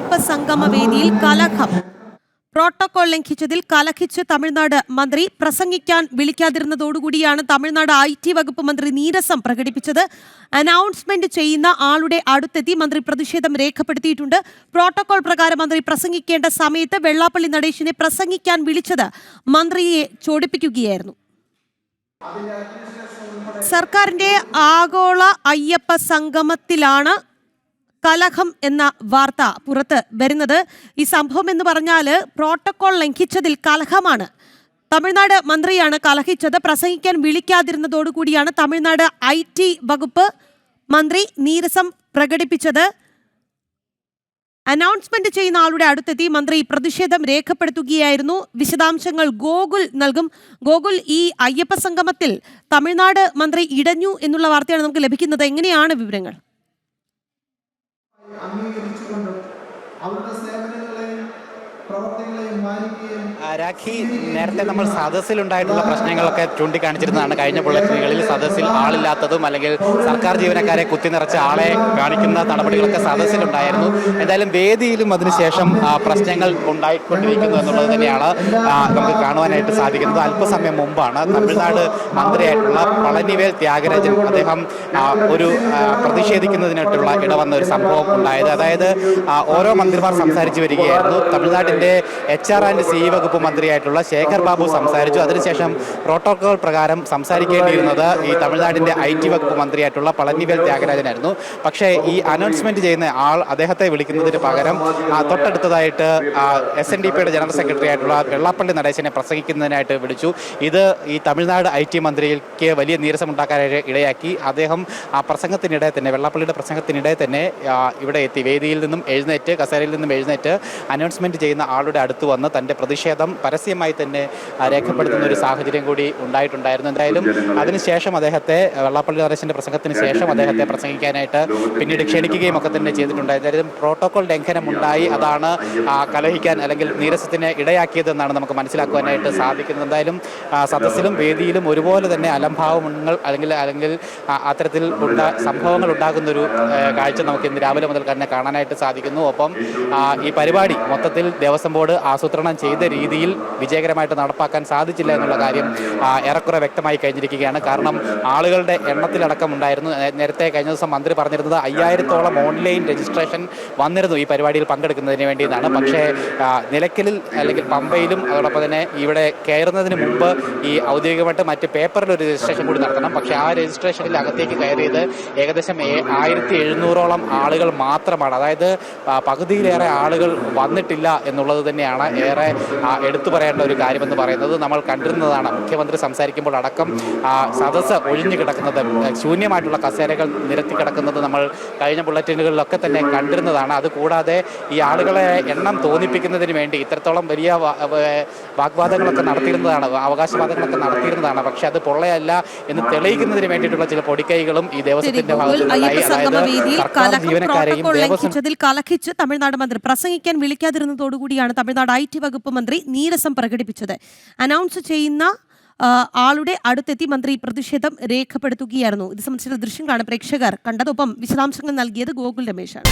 അയ്യപ്പ സംഗമ വേദിയിൽ കലഹം. പ്രോട്ടോകോൾ ലംഘിച്ചതിൽ കലഹിച്ച് തമിഴ്നാട് മന്ത്രി പ്രസംഗിക്കാൻ വിളിക്കാതിരുന്നതോടുകൂടിയാണ് തമിഴ്നാട് ഐ ടി വകുപ്പ് മന്ത്രി നീരസം പ്രകടിപ്പിച്ചത്. അനൗൺസ്മെന്റ് ചെയ്യുന്ന ആളുടെ അടുത്തെത്തി മന്ത്രി പ്രതിഷേധം രേഖപ്പെടുത്തിയിട്ടുണ്ട്. പ്രോട്ടോകോൾ പ്രകാരം മന്ത്രി പ്രസംഗിക്കേണ്ട സമയത്ത് വെള്ളാപ്പള്ളി നടേശിനെ പ്രസംഗിക്കാൻ വിളിച്ചത് മന്ത്രിയെ ചോടിപ്പിക്കുകയായിരുന്നു. സർക്കാരിന്റെ ആഗോള അയ്യപ്പ സംഗമത്തിലാണ് കലഹം എന്ന വാർത്ത പുറത്ത് വരുന്നത്. ഈ സംഭവം എന്ന് പറഞ്ഞാൽ പ്രോട്ടോകോൾ ലംഘിച്ചതിൽ കലഹമാണ്. തമിഴ്നാട് മന്ത്രിയാണ് കലഹിച്ചത്. പ്രസംഗിക്കാൻ വിളിക്കാതിരുന്നതോടുകൂടിയാണ് തമിഴ്നാട് ഐ ടി വകുപ്പ് മന്ത്രി നീരസം പ്രകടിപ്പിച്ചത്. അനൗൺസ്മെന്റ് ചെയ്യുന്ന ആളുടെ അടുത്തെത്തി മന്ത്രി പ്രതിഷേധം രേഖപ്പെടുത്തുകയായിരുന്നു. വിശദാംശങ്ങൾ ഗോകുൽ നൽകും. ഗോകുൽ ഈ അയ്യപ്പ സംഗമത്തിൽ തമിഴ്നാട് മന്ത്രി ഇടഞ്ഞു എന്നുള്ള വാർത്തയാണ് നമുക്ക് ലഭിക്കുന്നത്. എങ്ങനെയാണ് വിവരങ്ങൾ? അംഗീകരിച്ചുകൊണ്ടും അവരുടെ സേവനങ്ങളെയും പ്രവർത്തികളെയും മാനിക്കുകയും രാഖി നേരത്തെ നമ്മൾ സദസ്സിലുണ്ടായിട്ടുള്ള പ്രശ്നങ്ങളൊക്കെ ചൂണ്ടിക്കാണിച്ചിരുന്നതാണ്. കഴിഞ്ഞ ബുള്ളറ്റിനുകളിൽ സദസ്സിൽ ആളില്ലാത്തതും അല്ലെങ്കിൽ സർക്കാർ ജീവനക്കാരെ കുത്തിനിറച്ച ആളെ കാണിക്കുന്ന നടപടികളൊക്കെ സദസ്സിലുണ്ടായിരുന്നു. എന്തായാലും വേദിയിലും അതിനുശേഷം പ്രശ്നങ്ങൾ ഉണ്ടായിക്കൊണ്ടിരിക്കുന്നു എന്നുള്ളത് തന്നെയാണ് നമുക്ക് കാണുവാനായിട്ട് സാധിക്കുന്നത്. അല്പസമയം മുമ്പാണ് തമിഴ്നാട് മന്ത്രിയായിട്ടുള്ള പളനിവേൽ ത്യാഗരാജൻ അദ്ദേഹം ഒരു പ്രതിഷേധിക്കുന്നതിനായിട്ടുള്ള ഇടവന്ന ഒരു സംഭവം ഉണ്ടായത്. അതായത് ഓരോ മന്ത്രിമാർ സംസാരിച്ചു വരികയായിരുന്നു. തമിഴ്നാടിന്റെ എച്ച് ആർ ആൻഡ് സി വകുപ്പ് മന്ത്രിയായിട്ടുള്ള ശേഖർ ബാബു സംസാരിച്ചു. അതിനുശേഷം പ്രോട്ടോകോൾ പ്രകാരം സംസാരിക്കേണ്ടിയിരുന്നത് ഈ തമിഴ്നാടിന്റെ ഐ ടി വകുപ്പ് മന്ത്രിയായിട്ടുള്ള പളനിവേൽ ത്യാഗരാജനായിരുന്നു. പക്ഷേ ഈ അനൗൺസ്മെന്റ് ചെയ്യുന്ന ആൾ അദ്ദേഹത്തെ വിളിക്കുന്നതിന് പകരം തൊട്ടടുത്തതായിട്ട് എസ് എൻ ഡി പിയുടെ ജനറൽ സെക്രട്ടറി ആയിട്ടുള്ള വെള്ളാപ്പള്ളി നടേശനെ പ്രസംഗിക്കുന്നതിനായിട്ട് വിളിച്ചു. ഇത് ഈ തമിഴ്നാട് ഐ ടി മന്ത്രിക്ക് വലിയ നീരസമുണ്ടാക്കാനായിട്ട് ഇടയാക്കി. അദ്ദേഹം ആ പ്രസംഗത്തിനിടെ തന്നെ വെള്ളാപ്പള്ളിയുടെ പ്രസംഗത്തിനിടെ തന്നെ ഇവിടെ എത്തി. വേദിയിൽ നിന്നും എഴുന്നേറ്റ് കസേരയിൽ നിന്നും എഴുന്നേറ്റ് അനൗൺസ്മെന്റ് ചെയ്യുന്ന ആളുടെ അടുത്ത് വന്ന് തന്റെ പ്രതിഷേധം പരസ്യമായി തന്നെ രേഖപ്പെടുത്തുന്ന ഒരു സാഹചര്യം കൂടി ഉണ്ടായിട്ടുണ്ടായിരുന്നു. എന്തായാലും അതിനുശേഷം അദ്ദേഹത്തെ വെള്ളാപ്പള്ളി നരേശന്റെ പ്രസംഗത്തിന് ശേഷം അദ്ദേഹത്തെ പ്രസംഗിക്കാനായിട്ട് പിന്നീട് ക്ഷണിക്കുകയും ഒക്കെ തന്നെ ചെയ്തിട്ടുണ്ട് എന്തായാലും പ്രോട്ടോകോൾ ലംഘനം ഉണ്ടായി അതാണ് കലഹിക്കാൻ അല്ലെങ്കിൽ നീരസത്തിന് ഇടയാക്കിയതെന്നാണ് നമുക്ക് മനസ്സിലാക്കുവാനായിട്ട് സാധിക്കുന്നത്. എന്തായാലും സദസ്സിലും വേദിയിലും ഒരുപോലെ തന്നെ അലംഭാവങ്ങൾ അല്ലെങ്കിൽ അല്ലെങ്കിൽ അത്തരത്തിൽ ഉണ്ടാ സംഭവങ്ങൾ ഉണ്ടാകുന്ന ഒരു കാഴ്ച നമുക്ക് ഇന്ന് രാവിലെ മുതൽ തന്നെ കാണാനായിട്ട് സാധിക്കുന്നു. ഒപ്പം ഈ പരിപാടി മൊത്തത്തിൽ ദേവസ്വം ബോർഡ് ആസൂത്രണം ചെയ്ത രീതിയിൽ വിജയകരമായിട്ട് നടപ്പാക്കാൻ സാധിച്ചില്ല എന്നുള്ള കാര്യം ഏറെക്കുറെ വ്യക്തമായി കഴിഞ്ഞിരിക്കുകയാണ്. കാരണം ആളുകളുടെ എണ്ണത്തിലടക്കം ഉണ്ടായിരുന്നു. നേരത്തെ കഴിഞ്ഞ ദിവസം മന്ത്രി പറഞ്ഞിരുന്നത് അയ്യായിരത്തോളം ഓൺലൈൻ രജിസ്ട്രേഷൻ വന്നിരുന്നു ഈ പരിപാടിയിൽ പങ്കെടുക്കുന്നതിന് വേണ്ടി എന്നാണ് പക്ഷേ നിലയ്ക്കലിൽ അല്ലെങ്കിൽ പമ്പയിലും അതോടൊപ്പം തന്നെ ഇവിടെ കയറുന്നതിന് മുമ്പ് ഈ ഔദ്യോഗികമായിട്ട് മറ്റ് പേപ്പറിൽ ഒരു രജിസ്ട്രേഷൻ കൂടി നടത്തണം. പക്ഷേ ആ രജിസ്ട്രേഷനിൽ അകത്തേക്ക് കയറിയത് ഏകദേശം ആയിരത്തി എഴുന്നൂറോളം ആളുകൾ മാത്രമാണ്. അതായത് പകുതിയിലേറെ ആളുകൾ വന്നിട്ടില്ല എന്നുള്ളത് തന്നെയാണ് ഏറെ എടുത്തു പറയേണ്ട ഒരു കാര്യമെന്ന് പറയുന്നത് നമ്മൾ കണ്ടിരുന്നതാണ്. മുഖ്യമന്ത്രി സംസാരിക്കുമ്പോൾ അടക്കം സദസ്സ് ഒഴിഞ്ഞു കിടക്കുന്നത് ശൂന്യമായിട്ടുള്ള കസേരകൾ നിരത്തി കിടക്കുന്നത് നമ്മൾ കഴിഞ്ഞ ബുള്ളറ്റിനുകളിലൊക്കെ തന്നെ കണ്ടിരുന്നതാണ്. അതുകൂടാതെ ഈ ആളുകളെ എണ്ണം തോന്നിപ്പിക്കുന്നതിന് വേണ്ടി ഇത്രത്തോളം വലിയ വാഗ്വാദങ്ങളൊക്കെ നടത്തിയിരുന്നതാണ് അവകാശവാദങ്ങളൊക്കെ നടത്തിയിരുന്നതാണ്. പക്ഷെ അത് പൊള്ളയല്ല എന്ന് തെളിയിക്കുന്നതിന് വേണ്ടിയിട്ടുള്ള ചില പൊടിക്കൈകളും ഈ ദേവസ്വത്തിന്റെ ജീവനക്കാരെയും ദേവസ്വം കലഹിച്ച് തമിഴ്നാട് മന്ത്രി പ്രസംഗിക്കാൻ വിളിക്കാതിരുന്നതോടുകൂടിയാണ് തമിഴ്നാട് ഐ ടി വകുപ്പ് മന്ത്രി നീരസം പ്രകടിപ്പിച്ചത്. അനൗൺസ് ചെയ്യുന്ന ആളുടെ അടുത്തെത്തി മന്ത്രി പ്രതിഷേധം രേഖപ്പെടുത്തുകയായിരുന്നു. ഇത് സംബന്ധിച്ച ദൃശ്യം കാണാൻ പ്രേക്ഷകർ കണ്ടതൊപ്പം വിശദാംശങ്ങൾ നൽകിയത് ഗോകുൽ രമേശാണ്.